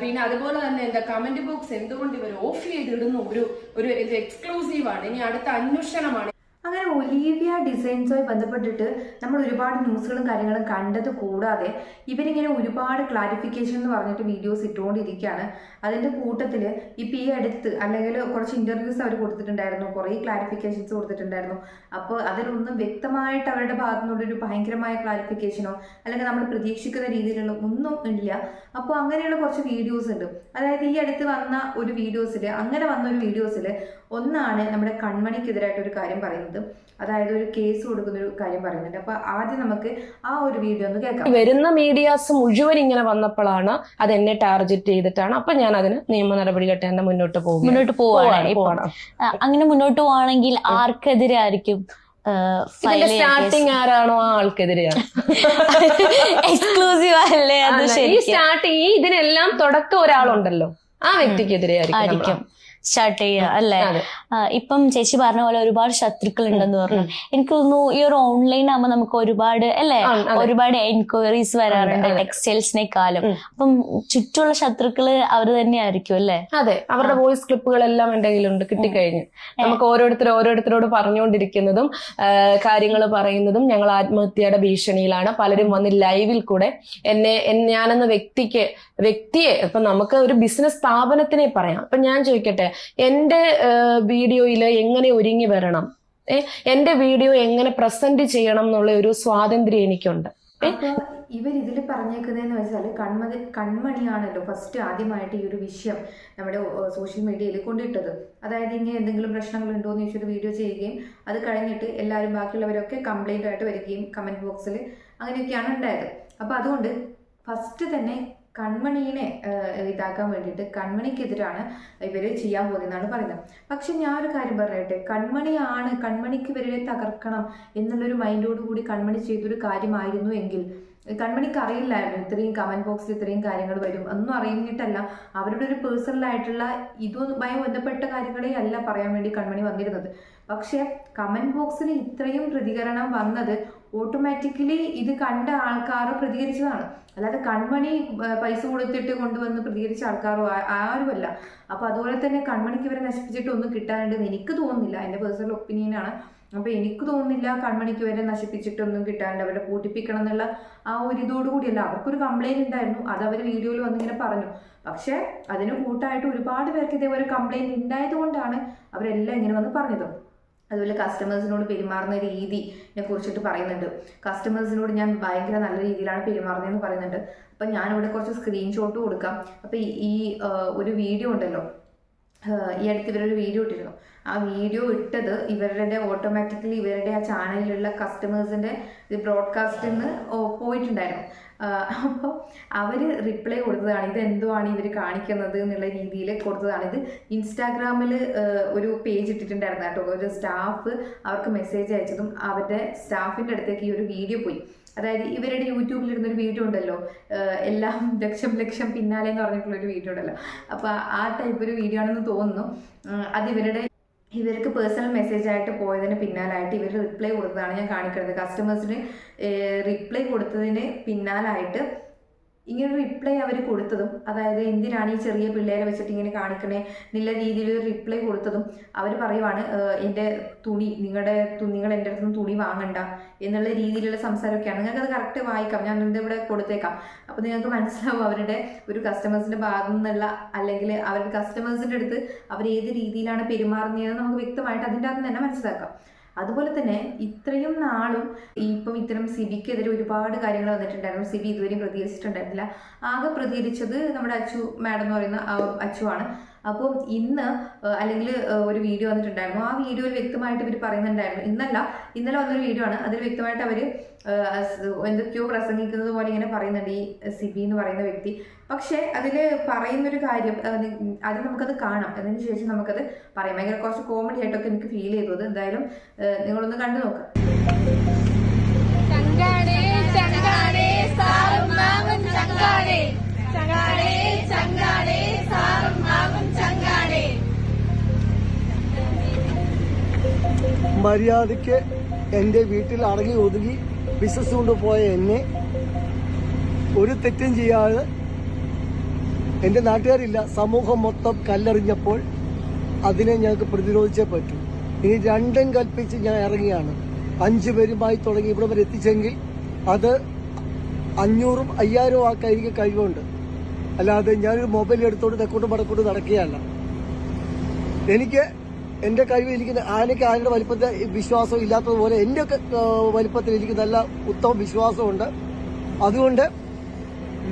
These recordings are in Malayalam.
പിന്നെ അതുപോലെ തന്നെ എന്താ കമന്റ് ബോക്സ് എന്തുകൊണ്ട് ഇവർ ഓഫ് ചെയ്തിടുന്നു? ഒരു ഒരു എക്സ്ക്ലൂസീവ് ആണ്. ഇനി അടുത്ത അന്വേഷണമാണ് അങ്ങനെ ഒലീവിയ ഡിസൈൻസുമായി ബന്ധപ്പെട്ടിട്ട് നമ്മൾ ഒരുപാട് ന്യൂസുകളും കാര്യങ്ങളും കണ്ടത് കൂടാതെ ഇവരിങ്ങനെ ഒരുപാട് ക്ലാരിഫിക്കേഷൻ എന്ന് പറഞ്ഞിട്ട് വീഡിയോസ് ഇട്ടുകൊണ്ടിരിക്കുകയാണ്. അതിന്റെ കൂട്ടത്തിൽ ഇപ്പം ഈ അടുത്ത് അല്ലെങ്കിൽ കുറച്ച് ഇന്റർവ്യൂസ് അവർ കൊടുത്തിട്ടുണ്ടായിരുന്നു. കുറേ ക്ലാരിഫിക്കേഷൻസ് കൊടുത്തിട്ടുണ്ടായിരുന്നു. അപ്പോൾ അതിലൊന്നും വ്യക്തമായിട്ട് അവരുടെ ഭാഗത്തു നിന്നുള്ളൊരു ഭയങ്കരമായ ക്ലാരിഫിക്കേഷനോ അല്ലെങ്കിൽ നമ്മൾ പ്രതീക്ഷിക്കുന്ന രീതിയിലുള്ള ഒന്നും ഇല്ല. അപ്പോൾ അങ്ങനെയുള്ള കുറച്ച് വീഡിയോസ് ഉണ്ട്. അതായത് ഈ അടുത്ത് വന്ന ഒരു വീഡിയോസിൽ അങ്ങനെ വന്ന ഒരു വീഡിയോസിൽ ഒന്നാണ് നമ്മുടെ കൺമണിക്കെതിരായിട്ട് ഒരു കാര്യം പറയുന്നത്. അതായത് ഒരു കേസ് കൊടുക്കുന്ന ഒരു കാര്യം പറയുന്നുണ്ട്. അപ്പൊ ആദ്യം നമുക്ക് ആ ഒരു വീഡിയോ ഒന്ന് കേൾക്കാം. വരുന്ന മീഡിയാസ് മുഴുവൻ ഇങ്ങനെ വന്നപ്പോഴാണ് അത് എന്നെ ടാർഗറ്റ് ചെയ്തിട്ടാണ്. അപ്പൊ ഞാൻ അതിന് നിയമ നടപടി തന്നെ മുന്നോട്ട് പോകും മുന്നോട്ട് പോവാണ്. അങ്ങനെ മുന്നോട്ട് പോവാണെങ്കിൽ ആർക്കെതിരെ ആയിരിക്കും സ്റ്റാർട്ടിങ് ആരാണോ ആ ആൾക്കെതിരെയാണ്. എക്സ്ക്ലൂസീവ് അല്ലേ? അത് ഈ സ്റ്റാർട്ടിങ് ഈ ഇതിനെല്ലാം തുടക്കം ഒരാളുണ്ടല്ലോ. ആ വ്യക്തിക്കെതിരെ ആയിരിക്കും. സ്റ്റാർട്ട് ചെയ്യുക അല്ലേ. ഇപ്പം ചേച്ചി പറഞ്ഞ പോലെ ഒരുപാട് ശത്രുക്കൾ ഉണ്ടെന്ന് പറഞ്ഞു. എനിക്ക് തോന്നുന്നു ഈ ഒരു ഓൺലൈൻ ആകുമ്പോൾ നമുക്ക് ഒരുപാട് അല്ലേ? ഒരുപാട് എൻക്വയറീസ് വരാറുണ്ട്. ടെക്സ്റ്റൈൽസിനെക്കാളും അപ്പം ചുറ്റുമുള്ള ശത്രുക്കൾ അവർ തന്നെയായിരിക്കും അല്ലേ? അതെ. അവരുടെ വോയിസ് ക്ലിപ്പുകളെല്ലാം എന്റെ കയ്യിലുണ്ട് കിട്ടിക്കഴിഞ്ഞു. നമുക്ക് ഓരോരുത്തർ ഓരോരുത്തരോട് പറഞ്ഞുകൊണ്ടിരിക്കുന്നതും കാര്യങ്ങൾ പറയുന്നതും ഞങ്ങൾ ആത്മഹത്യയുടെ ഭീഷണിയിലാണ്. പലരും വന്ന് ലൈവിൽ കൂടെ എന്നെ ഞാനെന്ന വ്യക്തിക്ക് വ്യക്തിയെ ഇപ്പൊ നമുക്ക് ഒരു ബിസിനസ് സ്ഥാപനത്തിനെ പറയാം. അപ്പൊ ഞാൻ ചോദിക്കട്ടെ എന്റെ വീഡിയോയിൽ എങ്ങനെ ഒരുങ്ങി വരണം? ഏഹ് എന്റെ വീഡിയോ എങ്ങനെ പ്രസന്റ് ചെയ്യണം എന്നുള്ള ഒരു സ്വാതന്ത്ര്യം എനിക്കുണ്ട്. ഇവർ ഇതിൽ പറഞ്ഞേക്കുന്നതെന്ന് വെച്ചാൽ കൺമതി കൺമണിയാണല്ലോ ഫസ്റ്റ് ആദ്യമായിട്ട് ഈ ഒരു വിഷയം നമ്മുടെ സോഷ്യൽ മീഡിയയിൽ കൊണ്ടിട്ടത്. അതായത് ഇനി എന്തെങ്കിലും പ്രശ്നങ്ങൾ ഉണ്ടോ എന്ന് ചോദിച്ചൊരു വീഡിയോ ചെയ്യുകയും അത് കഴിഞ്ഞിട്ട് എല്ലാവരും ബാക്കിയുള്ളവരൊക്കെ കംപ്ലൈന്റ് ആയിട്ട് വരികയും കമന്റ് ബോക്സിൽ അങ്ങനെയൊക്കെയാണ് ഉണ്ടായത്. അപ്പോൾ അതുകൊണ്ട് ഫസ്റ്റ് തന്നെ കൺമണീനെ ഇതാക്കാൻ വേണ്ടിയിട്ട് കൺമണിക്കെതിരാണ് ഇവർ ചെയ്യാൻ പോകുന്നതെന്നാണ് പറയുന്നത്. പക്ഷെ ഞാൻ ഒരു കാര്യം പറയട്ടെ? കൺമണിയാണ് കൺമണിക്ക് ഇവരെ തകർക്കണം എന്നുള്ളൊരു മൈൻഡോട് കൂടി കൺമണി ചെയ്തൊരു കാര്യമായിരുന്നു എങ്കിൽ കൺമണിക്ക് അറിയില്ലായിരുന്നു ഇത്രയും കമന്റ് ബോക്സിൽ ഇത്രയും കാര്യങ്ങൾ വരും. ഒന്നും അറിഞ്ഞിട്ടല്ല അവരുടെ ഒരു പേഴ്സണൽ ആയിട്ടുള്ള ഇതുമായി ബന്ധപ്പെട്ട കാര്യങ്ങളെ അല്ല പറയാൻ വേണ്ടി കൺമണി വന്നിരുന്നത്. പക്ഷെ കമന്റ് ബോക്സിൽ ഇത്രയും പ്രതികരണം വന്നത് ഓട്ടോമാറ്റിക്കലി ഇത് കണ്ട ആൾക്കാർ പ്രതികരിച്ചതാണ്. അല്ലാതെ കൺമണി പൈസ കൊടുത്തിട്ട് കൊണ്ടുവന്ന് പ്രതികരിച്ച ആൾക്കാരോ ആരുമല്ല. അപ്പൊ അതുപോലെ തന്നെ കൺമണിക്ക് ഇവരെ നശിപ്പിച്ചിട്ട് ഒന്നും കിട്ടാനുണ്ടെന്ന് എനിക്ക് തോന്നുന്നില്ല. എന്റെ പേഴ്സണൽ ഒപ്പീനിയൻ ആണ്. അപ്പൊ എനിക്ക് തോന്നുന്നില്ല കൺമണിക്ക് വരെ നശിപ്പിച്ചിട്ടൊന്നും കിട്ടാണ്ട് അവരെ പൂട്ടിപ്പിക്കണം എന്നുള്ള ആ ഒരു ഇതോടുകൂടിയല്ല അവർക്കൊരു കംപ്ലൈന്റ് ഉണ്ടായിരുന്നു. അത് അവർ വീഡിയോയിൽ വന്നിങ്ങനെ പറഞ്ഞു. പക്ഷേ അതിന് കൂട്ടായിട്ട് ഒരുപാട് പേർക്ക് ഇതേപോലെ കംപ്ലൈന്റ് ഉണ്ടായത് കൊണ്ടാണ് അവരെല്ലാം ഇങ്ങനെ വന്ന് പറഞ്ഞത്. അതുപോലെ കസ്റ്റമേഴ്സിനോട് പെരുമാറുന്ന രീതിനെ കുറിച്ചിട്ട് പറയുന്നുണ്ട്. കസ്റ്റമേഴ്സിനോട് ഞാൻ ഭയങ്കര നല്ല രീതിയിലാണ് പെരുമാറുന്നതെന്ന് പറയുന്നുണ്ട്. അപ്പം ഞാനിവിടെ കുറച്ച് സ്ക്രീൻഷോട്ട് കൊടുക്കാം. അപ്പം ഈ- ഒരു വീഡിയോ ഉണ്ടല്ലോ. ഈ അടുത്ത് ഇവരൊരു വീഡിയോ ഇട്ടിരുന്നു. ആ വീഡിയോ ഇട്ടത് ഇവരുടെ ഓട്ടോമാറ്റിക്കലി ഇവരുടെ ആ ചാനലിലുള്ള കസ്റ്റമേഴ്സിന്റെ ബ്രോഡ്കാസ്റ്റിൽ നിന്ന് പോയിട്ടുണ്ടായിരുന്നു. അപ്പോൾ അവർ റിപ്ലൈ കൊടുത്തതാണ് ഇത് എന്തുവാണ് ഇവർ കാണിക്കുന്നത്? എന്നുള്ള രീതിയിൽ കൊടുത്തതാണ്. ഇത് ഇൻസ്റ്റാഗ്രാമിൽ ഒരു പേജ് ഇട്ടിട്ടുണ്ടായിരുന്നു കേട്ടോ. ഒരു സ്റ്റാഫ് അവർക്ക് മെസ്സേജ് അയച്ചതും അവരുടെ സ്റ്റാഫിന്റെ അടുത്തേക്ക് ഈ ഒരു വീഡിയോ പോയി. അതായത് ഇവരുടെ യൂട്യൂബിൽ ഒരു വീഡിയോ ഉണ്ടല്ലോ എല്ലാം ലക്ഷം ലക്ഷം പിന്നാലെ എന്ന് പറഞ്ഞിട്ടുള്ള ഒരു വീഡിയോ ഉണ്ടല്ലോ. അപ്പൊ ആ ടൈപ്പ് ഒരു വീഡിയോ ആണെന്ന് തോന്നുന്നു. അത് ഇവരുടെ ഇവർക്ക് പേഴ്സണൽ മെസ്സേജ് ആയിട്ട് പോയതിന് പിന്നാലായിട്ട് ഇവർ റിപ്ലൈ കൊടുത്തതാണ് ഞാൻ കാണിക്കുന്നത്. കസ്റ്റമേഴ്സിന് റിപ്ലൈ കൊടുത്തതിന് പിന്നാലായിട്ട് ഇങ്ങനെ റിപ്ലൈ അവർ കൊടുത്തതും അതായത് എന്തിനാണ് ഈ ചെറിയ പിള്ളേരെ വെച്ചിട്ട് ഇങ്ങനെ കാണിക്കണേ എന്നുള്ള രീതിയിൽ റിപ്ലൈ കൊടുത്തതും അവർ പറയുവാണ് "ഏഹ് എന്റെ തുണി നിങ്ങളുടെ നിങ്ങൾ എന്റെ അടുത്ത് നിന്ന് തുണി വാങ്ങണ്ട എന്നുള്ള രീതിയിലുള്ള സംസാരമൊക്കെയാണ്. നിങ്ങൾക്ക് അത് കറക്റ്റ് വായിക്കാം ഞാൻ എന്റെ ഇവിടെ കൊടുത്തേക്കാം. അപ്പോൾ നിങ്ങൾക്ക് മനസ്സിലാവും അവരുടെ ഒരു കസ്റ്റമേഴ്സിന്റെ ഭാഗത്തു നിന്നുള്ള അല്ലെങ്കിൽ അവരുടെ കസ്റ്റമേഴ്സിന്റെ അടുത്ത് അവർ ഏത് രീതിയിലാണ് പെരുമാറുന്നതെന്ന് നമുക്ക് വ്യക്തമായിട്ട് അതിന്റെ അകത്ത് തന്നെ മനസ്സിലാക്കാം. അതുപോലെ തന്നെ ഇത്രയും നാളും ഇപ്പം ഇത്തരം സിബിക്കെതിരെ ഒരുപാട് കാര്യങ്ങൾ വന്നിട്ടുണ്ടായിരുന്നു. സിബി ഇതുവരെയും പ്രതികരിച്ചിട്ടുണ്ടായിരുന്നില്ല. ആകെ പ്രതികരിച്ചത് നമ്മുടെ അച്ചു മാഡം എന്ന് പറയുന്ന അച്ചു ആണ് അപ്പം ഇന്ന് അല്ലെങ്കിൽ ഒരു വീഡിയോ വന്നിട്ടുണ്ടായിരുന്നു. ആ വീഡിയോയിൽ വ്യക്തമായിട്ട് ഇവർ പറയുന്നുണ്ടായിരുന്നു. ഇന്നല്ല ഇന്നലെ വന്നൊരു വീഡിയോ ആണ്. അതിൽ വ്യക്തമായിട്ട് അവർ എന്തൊക്കെയോ പ്രസംഗിക്കുന്നത് പോലെ ഇങ്ങനെ പറയുന്നുണ്ട് ഈ സിബി എന്ന് പറയുന്ന വ്യക്തി. പക്ഷേ അതിൽ പറയുന്നൊരു കാര്യം അത് നമുക്കത് കാണാം. അതിന് ശേഷം നമുക്കത് പറയാം. ഭയങ്കര കുറച്ച് കോമഡി ആയിട്ടൊക്കെ എനിക്ക് ഫീൽ ചെയ്തത്. എന്തായാലും നിങ്ങളൊന്ന് കണ്ടു നോക്കാം. ചങ്കാടേ ചങ്കാടേ സാറും മാമും ചങ്കാടേ ചങ്കാടേ മര്യാദയ്ക്ക് എന്റെ വീട്ടിൽ അടങ്ങി ഒതുങ്ങി ബിസിനസ് കൊണ്ടുപോയ എന്നെ ഒരു തെറ്റും ചെയ്യാതെ എന്റെ നാട്ടുകാരില്ല. സമൂഹം മൊത്തം കല്ലെറിഞ്ഞപ്പോൾ അതിനെ ഞങ്ങൾക്ക് പ്രതിരോധിച്ചേ പറ്റൂ. ഇനി രണ്ടും കൽപ്പിച്ച് ഞാൻ ഇറങ്ങിയാണ്. അഞ്ചു പേരുമായി തുടങ്ങി ഇവിടെ വരെ എത്തിച്ചെങ്കിൽ അത് അഞ്ഞൂറും അയ്യായിരവും ആൾക്കാർക്ക് കഴിവുണ്ട്. അല്ലാതെ ഞാനൊരു മൊബൈൽ എടുത്തോണ്ട് തെക്കോട്ടും പടക്കോട്ടും നടക്കുകയല്ല. എനിക്ക് എന്റെ കഴിവിൽ എനിക്ക് ആനയ്ക്ക് ആനയുടെ വലിപ്പത്തിൽ വിശ്വാസം ഇല്ലാത്തതുപോലെ എന്റെ വലിപ്പത്തിൽ എനിക്ക് നല്ല ഉത്തമ വിശ്വാസമുണ്ട്. അതുകൊണ്ട്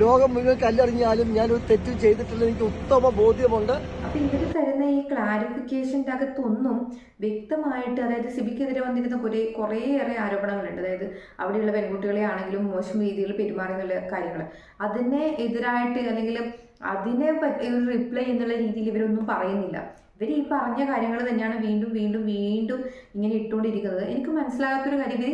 ലോകം മുഴുവൻ കല്ലെറിഞ്ഞാലും ഞാൻ ഒരു തെറ്റ് ചെയ്തിട്ടില്ല എനിക്ക് ഉത്തമ ബോധ്യമുണ്ട്. അപ്പൊ ഇവർ തരുന്ന ഈ ക്ലാരിഫിക്കേഷന്റെ അകത്തൊന്നും വ്യക്തമായിട്ട് അതായത് സിബിക്കെതിരെ വന്നിരുന്ന കുറേ കുറേയേറെ ആരോപണങ്ങളുണ്ട്. അതായത് അവിടെയുള്ള പെൺകുട്ടികളെ ആണെങ്കിലും മോശം രീതിയിൽ പെരുമാറുന്നുള്ള കാര്യങ്ങൾ അതിനെ എതിരായിട്ട് അല്ലെങ്കിൽ അതിനെ ഒരു റിപ്ലൈ എന്നുള്ള രീതിയിൽ ഇവരൊന്നും പറയുന്നില്ല. ഇവർ ഈ പറഞ്ഞ കാര്യങ്ങൾ തന്നെയാണ് വീണ്ടും വീണ്ടും വീണ്ടും ഇങ്ങനെ ഇട്ടുകൊണ്ടിരിക്കുന്നത്. എനിക്ക് മനസ്സിലാകാത്തൊരു കാര്യം ഇവർ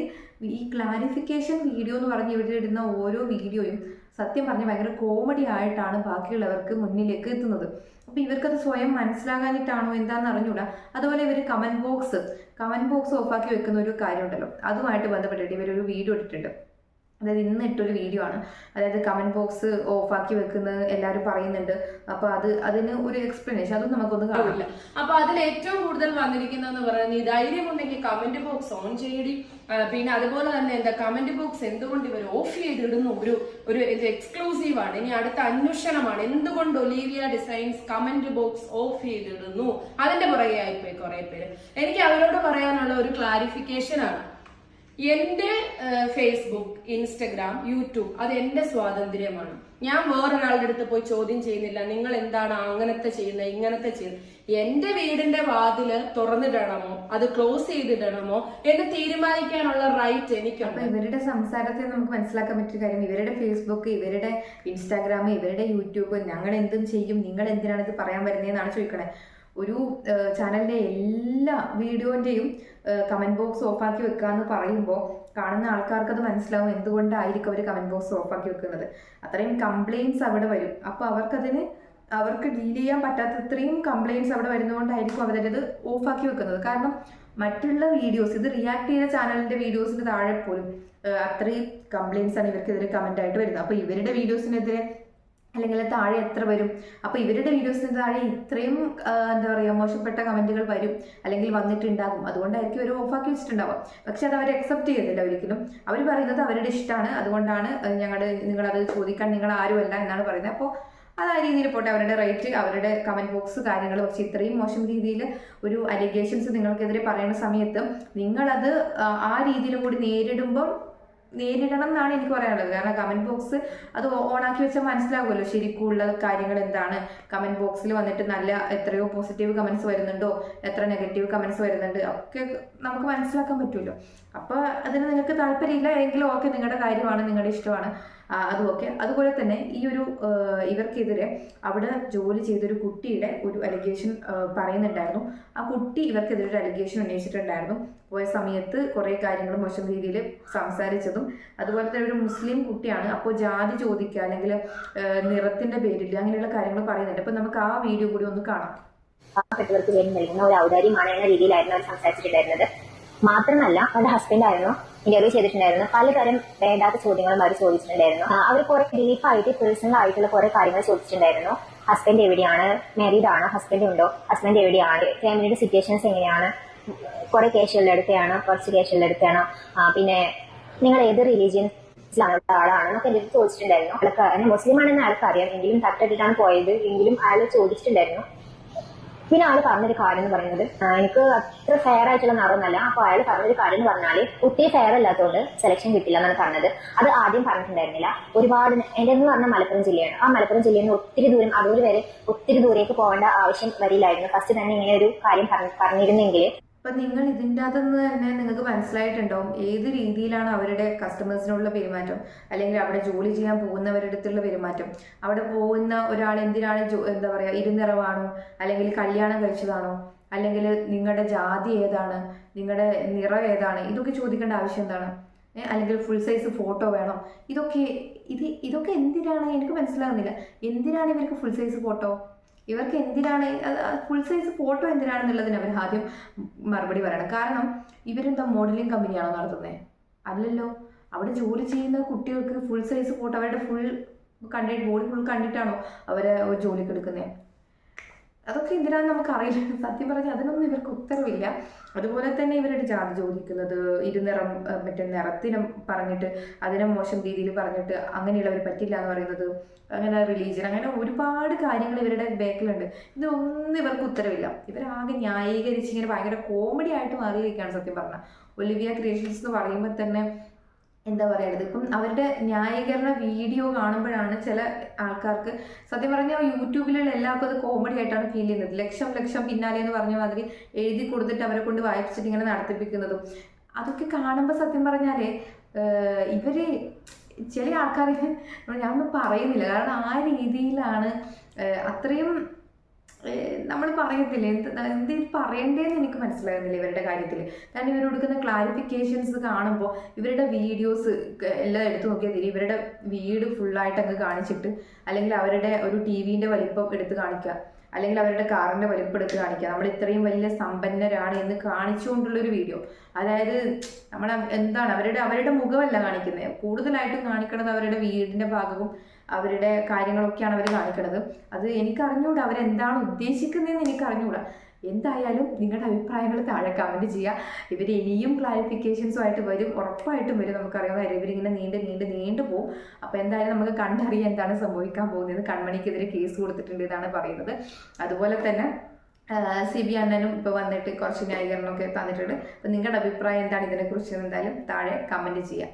ഈ ക്ലാരിഫിക്കേഷൻ വീഡിയോ എന്ന് പറഞ്ഞ് ഇടുന്ന ഓരോ വീഡിയോയും സത്യം പറഞ്ഞാൽ ഭയങ്കര കോമഡി ആയിട്ടാണ് ബാക്കിയുള്ളവർക്ക് മുന്നിലേക്ക് എത്തുന്നത്. അപ്പോൾ ഇവർക്കത് സ്വയം മനസ്സിലാകാനിട്ടാണോ എന്താണെന്ന് അറിഞ്ഞൂടാ. അതുപോലെ ഇവർ കമന്റ് ബോക്സ് കമന്റ് ബോക്സ് ഓഫാക്കി വെക്കുന്ന ഒരു കാര്യമുണ്ടല്ലോ. അതുമായിട്ട് ബന്ധപ്പെട്ടിട്ട് ഇവരൊരു വീഡിയോ ഇട്ടിട്ടുണ്ട്. അതായത് ഇന്ന് ഇട്ടൊരു വീഡിയോ ആണ്. അതായത് കമന്റ് ബോക്സ് ഓഫാക്കി വെക്കുന്നത് എല്ലാവരും പറയുന്നുണ്ട്. അപ്പോൾ അത് അതിന് ഒരു എക്സ്പ്ലനേഷൻ അതും നമുക്കൊന്ന് കാണില്ല അപ്പോൾ അപ്പൊ അതിൽ ഏറ്റവും കൂടുതൽ വന്നിരിക്കുന്നതെന്ന് പറയുന്നത് ഈ ധൈര്യമുണ്ടെങ്കിൽ കമന്റ് ബോക്സ് ഓൺ ചെയ്യടി. പിന്നെ അതുപോലെ തന്നെ എന്താ കമന്റ് ബോക്സ് എന്തുകൊണ്ട് ഇവർ ഓഫ് ചെയ്തിടുന്നു ഒരു ഒരു എക്സ്ക്ലൂസീവ് ആണ്. ഇനി അടുത്ത അന്വേഷണമാണ്. എന്തുകൊണ്ട് Olivia designs comment box off ചെയ്തിടുന്നു? അതിന്റെ പുറകെ ആയിപ്പോയി കുറെ പേര്. എനിക്ക് അവരോട് പറയാനുള്ള ഒരു ക്ലാരിഫിക്കേഷൻ ആണ്. എന്റെ ഫേസ്ബുക്ക് ഇൻസ്റ്റഗ്രാം യൂട്യൂബ് അത് എന്റെ സ്വാതന്ത്ര്യമാണ്. ഞാൻ വേറൊരാളുടെ അടുത്ത് പോയി ചോദ്യം ചെയ്യുന്നില്ല. നിങ്ങൾ എന്താണ് അങ്ങനത്തെ ചെയ്യുന്നത് ഇങ്ങനത്തെ ചെയ്യുന്നത് എന്റെ വീടിന്റെ വാതിൽ തുറന്നിടണമോ? അത് ക്ലോസ് ചെയ്തിടണമോ? എന്ന് തീരുമാനിക്കാനുള്ള റൈറ്റ് എനിക്കുണ്ട്. ഇവരുടെ സംസാരത്തിൽ നമുക്ക് മനസ്സിലാക്കാൻ പറ്റിയ കാര്യം ഇവരുടെ ഫേസ്ബുക്ക് ഇവരുടെ ഇൻസ്റ്റാഗ്രാം ഇവരുടെ യൂട്യൂബ് ഞങ്ങൾ എന്തും ചെയ്യും നിങ്ങൾ എന്തിനാണ് ഇത് പറയാൻ വരുന്നതെന്നാണ് ചോദിക്കണേ. ഒരു ചാനലിന്റെ എല്ലാ വീഡിയോന്റെയും കമന്റ് ബോക്സ് ഓഫാക്കി വെക്കുക എന്ന് പറയുമ്പോൾ കാണുന്ന ആൾക്കാർക്ക് അത് മനസ്സിലാവും എന്തുകൊണ്ടായിരിക്കും അവർ കമന്റ് ബോക്സ് ഓഫാക്കി വെക്കുന്നത്. അത്രയും കംപ്ലയിൻസ് അവിടെ വരും. അപ്പോൾ അവർക്കതിന് അവർക്ക് ഡീൽ ചെയ്യാൻ പറ്റാത്ത ഇത്രയും കംപ്ലയിൻസ് അവിടെ വരുന്നതുകൊണ്ടായിരിക്കും അവരത് ഓഫാക്കി വെക്കുന്നത്. കാരണം മറ്റുള്ള വീഡിയോസ് ഇത് റിയാക്ട് ചെയ്ത ചാനലിന്റെ വീഡിയോസിന് താഴെ പോലും അത്രയും കംപ്ലയിൻസ് ആണ് ഇവർക്കെതിരെ കമന്റ് ആയിട്ട് വരുന്നത്. അപ്പോൾ ഇവരുടെ വീഡിയോസിനെതിരെ അല്ലെങ്കിൽ താഴെ എത്ര വരും? അപ്പോൾ ഇവരുടെ വീഡിയോസിന് താഴെ ഇത്രയും എന്താ പറയുക മോശപ്പെട്ട കമന്റുകൾ വരും. അല്ലെങ്കിൽ വന്നിട്ടുണ്ടാകും. അതുകൊണ്ടായിരിക്കും അവർ ഓഫാക്കി വെച്ചിട്ടുണ്ടാവുക. പക്ഷെ അത് അവർ അക്സെപ്റ്റ് ചെയ്യുന്നില്ല ഒരിക്കലും. അവർ പറയുന്നത് അവരുടെ ഇഷ്ടമാണ് അതുകൊണ്ടാണ് ഞങ്ങളുടെ നിങ്ങളത് ചോദിക്കാൻ നിങ്ങൾ ആരുമല്ല എന്നാണ് പറയുന്നത്. അപ്പോൾ അത് ആ രീതിയിൽ പോട്ടെ. അവരുടെ റേറ്റ് അവരുടെ കമന്റ് ബോക്സ് കാര്യങ്ങൾ പക്ഷെ ഇത്രയും മോശം രീതിയിൽ ഒരു അലിഗേഷൻസ് നിങ്ങൾക്കെതിരെ പറയുന്ന സമയത്ത് നിങ്ങളത് ആ രീതിയിൽ കൂടി നേരിടുമ്പം നേരിടണം എന്നാണ് എനിക്ക് പറയാനുള്ളത്. കാരണം കമന്റ് ബോക്സ് അത് ഓൺ ആക്കി വെച്ചാൽ മനസ്സിലാവുമല്ലോ ശരിക്കുള്ള കാര്യങ്ങൾ എന്താണ്. കമന്റ് ബോക്സിൽ വന്നിട്ട് നല്ല എത്രയോ പോസിറ്റീവ് കമന്റ്സ് വരുന്നുണ്ടോ? എത്ര നെഗറ്റീവ് കമന്റ്സ് വരുന്നുണ്ട്? ഒക്കെ നമുക്ക് മനസ്സിലാക്കാൻ പറ്റുമല്ലോ അപ്പോൾ അതിന് നിങ്ങൾക്ക് താല്പര്യമില്ല എങ്കിൽ ഓക്കെ നിങ്ങളുടെ കാര്യമാണ് നിങ്ങളുടെ ഇഷ്ടമാണ്. ആ, അതും ഓക്കെ അതുപോലെ തന്നെ ഈ ഒരു ഇവർക്കെതിരെ അവിടെ ജോലി ചെയ്തൊരു കുട്ടിയുടെ ഒരു അലിഗേഷൻ പറയുന്നുണ്ടായിരുന്നു. ആ കുട്ടി ഇവർക്കെതിരെ ഒരു അലിഗേഷൻ ഉന്നയിച്ചിട്ടുണ്ടായിരുന്നു. പോയ സമയത്ത് കുറേ കാര്യങ്ങൾ മോശം രീതിയിൽ സംസാരിച്ചതും അതുപോലെ തന്നെ ഒരു മുസ്ലിം കുട്ടിയാണ്. അപ്പോൾ ജാതി ചോദിക്കുക അല്ലെങ്കിൽ നിറത്തിന്റെ പേരിൽ അങ്ങനെയുള്ള കാര്യങ്ങൾ പറയുന്നുണ്ട്. അപ്പോൾ നമുക്ക് ആ വീഡിയോ കൂടി ഒന്ന് കാണാം. ഒരു ഔദാര്യമാണ് എന്ന രീതിയിലായിരുന്നു അവർ സംസാരിച്ചിട്ടുണ്ടായിരുന്നത്. മാത്രമല്ല അവരുടെ ഹസ്ബൻഡ് ആയിരുന്നു. ഇന്റർവ്യൂ ചെയ്തിട്ടുണ്ടായിരുന്നു. പലതരം വേണ്ടാത്ത ചോദ്യങ്ങളും അവർ ചോദിച്ചിട്ടുണ്ടായിരുന്നു. അവർ കുറെ ഡീപ്പായിട്ട് പേഴ്സണൽ ആയിട്ടുള്ള കുറെ കാര്യങ്ങൾ ചോദിച്ചിട്ടുണ്ടായിരുന്നു. ഹസ്ബൻഡ് എവിടെയാണ്? മാരീഡ് ആണോ? ഹസ്ബൻഡ് ഉണ്ടോ? ഹസ്ബൻഡ് എവിടെയാണ്? ഫാമിലിയുടെ സിറ്റുവേഷൻസ് എങ്ങനെയാണ്? കുറെ കേസുകളുടെ അടുത്തെയാണോ? കുറച്ച് കേസുകളുടെ അടുത്താണോ പിന്നെ നിങ്ങൾ ഏത് റിലീജിയൻ ഇസ്ലാമിലുള്ള ആളാണ് എന്നൊക്കെ എന്റെ ചോദിച്ചിട്ടുണ്ടായിരുന്നു. ആൾക്ക് മുസ്ലിം ആണെന്ന് ആൾക്കറിയാം. എങ്കിലും തട്ടിട്ടാണ് പോയത്. എങ്കിലും അയാൾ ചോദിച്ചിട്ടുണ്ടായിരുന്നു. പിന്നെ ആൾ പറഞ്ഞൊരു കാര്യം എന്ന് പറയുന്നത് എനിക്ക് അത്ര ഫെയർ ആയിട്ടുള്ള നിറമൊന്നല്ല അപ്പൊ അയാൾ പറഞ്ഞൊരു കാര്യം എന്ന് പറഞ്ഞാൽ ഒത്തിരി ഫെയർ അല്ലാത്തതുകൊണ്ട് സെലക്ഷൻ കിട്ടില്ല എന്നാണ് പറഞ്ഞത്. അത് ആദ്യം പറഞ്ഞിട്ടുണ്ടായിരുന്നില്ല. ഒരുപാട് എന്റെ എന്ന് പറഞ്ഞ മലപ്പുറം ജില്ലയാണ്. ആ മലപ്പുറം ജില്ലയിൽ നിന്ന് ഒത്തിരി ദൂരം അടൂർ വരെ ഒത്തിരി ദൂരേക്ക് പോകേണ്ട ആവശ്യം വരില്ലായിരുന്നു. ഫസ്റ്റ് തന്നെ ഇങ്ങനെ ഒരു കാര്യം പറഞ്ഞ- പറഞ്ഞിരുന്നെങ്കിൽ അപ്പൊ നിങ്ങൾ ഇതിന്റെ അകത്തുനിന്ന് തന്നെ നിങ്ങൾക്ക് മനസ്സിലായിട്ടുണ്ടാവും ഏത് രീതിയിലാണ് അവരുടെ കസ്റ്റമേഴ്സിനുള്ള പെരുമാറ്റം അല്ലെങ്കിൽ അവിടെ ജോലി ചെയ്യാൻ പോകുന്നവരുടെ അടുത്തുള്ള പെരുമാറ്റം. അവിടെ പോകുന്ന ഒരാൾ എന്തിനാണ് എന്താ പറയുക ഇരുനിറവാണോ അല്ലെങ്കിൽ കല്യാണം കഴിച്ചതാണോ അല്ലെങ്കിൽ നിങ്ങളുടെ ജാതി ഏതാണ് നിങ്ങളുടെ നിറം ഏതാണ് ഇതൊക്കെ ചോദിക്കേണ്ട ആവശ്യം എന്താണ്? അല്ലെങ്കിൽ ഫുൾ സൈസ് ഫോട്ടോ വേണം? ഇതൊക്കെ ഇത് ഇതൊക്കെ എന്തിനാണ്? എനിക്ക് മനസ്സിലാകുന്നില്ല എന്തിനാണ് ഇവർക്ക് ഫുൾ സൈസ് ഫോട്ടോ ഇവർക്ക് എന്തിനാണ് ഫുൾ സൈസ് ഫോട്ടോ എന്തിനാണെന്നുള്ളതിന് അവർ ആദ്യം മറുപടി പറയണം. കാരണം ഇവരെന്താ മോഡലിംഗ് കമ്പനിയാണോ നടത്തുന്നത് അല്ലല്ലോ. അവിടെ ജോലി ചെയ്യുന്ന കുട്ടികൾക്ക് ഫുൾ സൈസ് ഫോട്ടോ അവരുടെ ഫുൾ കണ്ടിട്ട് ബോഡി ഫുൾ കണ്ടിട്ടാണോ അവരെ ജോലിക്ക് എടുക്കുന്നത് അതൊക്കെ എന്തിനാന്ന് നമുക്കറിയില്ല. സത്യം പറഞ്ഞാൽ അതിനൊന്നും ഇവർക്ക് ഉത്തരവില്ല. അതുപോലെ തന്നെ ഇവരുടെ ജാതി ചോദിക്കുന്നത് ഇരുനിറം മറ്റേ നിറത്തിനും പറഞ്ഞിട്ട് അതിനെ മോശം രീതിയിൽ പറഞ്ഞിട്ട് അങ്ങനെയുള്ളവർ പറ്റില്ല എന്ന് പറയുന്നത്. അങ്ങനെ റിലീജിയൻ അങ്ങനെ ഒരുപാട് കാര്യങ്ങൾ ഇവരുടെ ബാക്കിലുണ്ട്. ഇതൊന്നും ഇവർക്ക് ഉത്തരവില്ല. ഇവരാകെ ന്യായീകരിച്ച് ഇങ്ങനെ ഭയങ്കര കോമഡി ആയിട്ട് മാറിയിരിക്കുകയാണ് സത്യം പറഞ്ഞാൽ ഒലിവിയ ക്രിയേഷൻസ് എന്ന് പറയുമ്പോൾ തന്നെ എന്താ പറയുന്നത് ഇപ്പം അവരുടെ ന്യായീകരണ വീഡിയോ കാണുമ്പോഴാണ് ചില ആൾക്കാർക്ക് സത്യം പറഞ്ഞാൽ യൂട്യൂബിലുള്ള എല്ലാവർക്കും അത് കോമഡി ആയിട്ടാണ് ഫീൽ ചെയ്യുന്നത്. ലക്ഷം ലക്ഷം പിന്നാലെ എന്ന് പറഞ്ഞ മാതിരി എഴുതി കൊടുത്തിട്ട് അവരെ കൊണ്ട് വായിപ്പിച്ചിട്ട് ഇങ്ങനെ നടത്തിപ്പിക്കുന്നതും. അതൊക്കെ കാണുമ്പോൾ സത്യം പറഞ്ഞാൽ ഇവർ ചില ആൾക്കാർ ഞാനൊന്നും പറയുന്നില്ല. കാരണം ആ രീതിയിലാണ് അത്രയും നമ്മൾ പറയത്തില്ല? എന്ത് എന്ത് പറയണ്ടേന്ന് എനിക്ക് മനസ്സിലാകുന്നില്ല ഇവരുടെ കാര്യത്തിൽ കാരണം ഇവർ കൊടുക്കുന്ന ക്ലാരിഫിക്കേഷൻസ് കാണുമ്പോൾ ഇവരുടെ വീഡിയോസ് എല്ലാം എടുത്തു നോക്കിയാൽ തിരി ഇവരുടെ വീട് ഫുള്ളായിട്ട് അങ്ങ് കാണിച്ചിട്ട് അല്ലെങ്കിൽ അവരുടെ ഒരു ടി വിന്റെ വലിപ്പം എടുത്ത് കാണിക്കുക അല്ലെങ്കിൽ അവരുടെ കാറിന്റെ വലിപ്പം എടുത്ത് കാണിക്കുക നമ്മൾ ഇത്രയും വലിയ സമ്പന്നരാണ് എന്ന് കാണിച്ചുകൊണ്ടുള്ളൊരു വീഡിയോ അതായത് നമ്മൾ എന്താണ് അവരുടെ അവരുടെ മുഖമല്ല കാണിക്കുന്നത് കൂടുതലായിട്ടും കാണിക്കുന്നത് അവരുടെ വീടിന്റെ ഭാഗവും അവരുടെ കാര്യങ്ങളൊക്കെയാണ് അവർ കാണിക്കുന്നത് അത് എനിക്ക് അറിഞ്ഞുകൂടാ അവരെന്താണ് ഉദ്ദേശിക്കുന്നതെന്ന് എനിക്ക് അറിഞ്ഞുകൂടാ എന്തായാലും നിങ്ങളുടെ അഭിപ്രായങ്ങൾ താഴെ കമന്റ് ചെയ്യുക ഇവർ ഇനിയും ക്ലാരിഫിക്കേഷൻസുമായിട്ട് വരും ഉറപ്പായിട്ടും വരും. നമുക്കറിയാവുന്ന കാര്യം ഇവരിങ്ങനെ നീണ്ട് നീണ്ട് നീണ്ടു പോകും അപ്പോൾ എന്തായാലും നമുക്ക് കണ്ടറിയാൻ എന്താണ് സംഭവിക്കാൻ പോകുന്നത് കൺമണിക്കെതിരെ കേസ് കൊടുത്തിട്ടുണ്ട് എന്നാണ് പറയുന്നത്. അതുപോലെ തന്നെ സി ബി അണ്ണനും ഇപ്പോൾ വന്നിട്ട് കുറച്ച് ന്യായീകരണമൊക്കെ തന്നിട്ടുണ്ട്. അപ്പോൾ നിങ്ങളുടെ അഭിപ്രായം എന്താണ്? ഇതിനെക്കുറിച്ച് എന്തായാലും താഴെ കമന്റ് ചെയ്യുക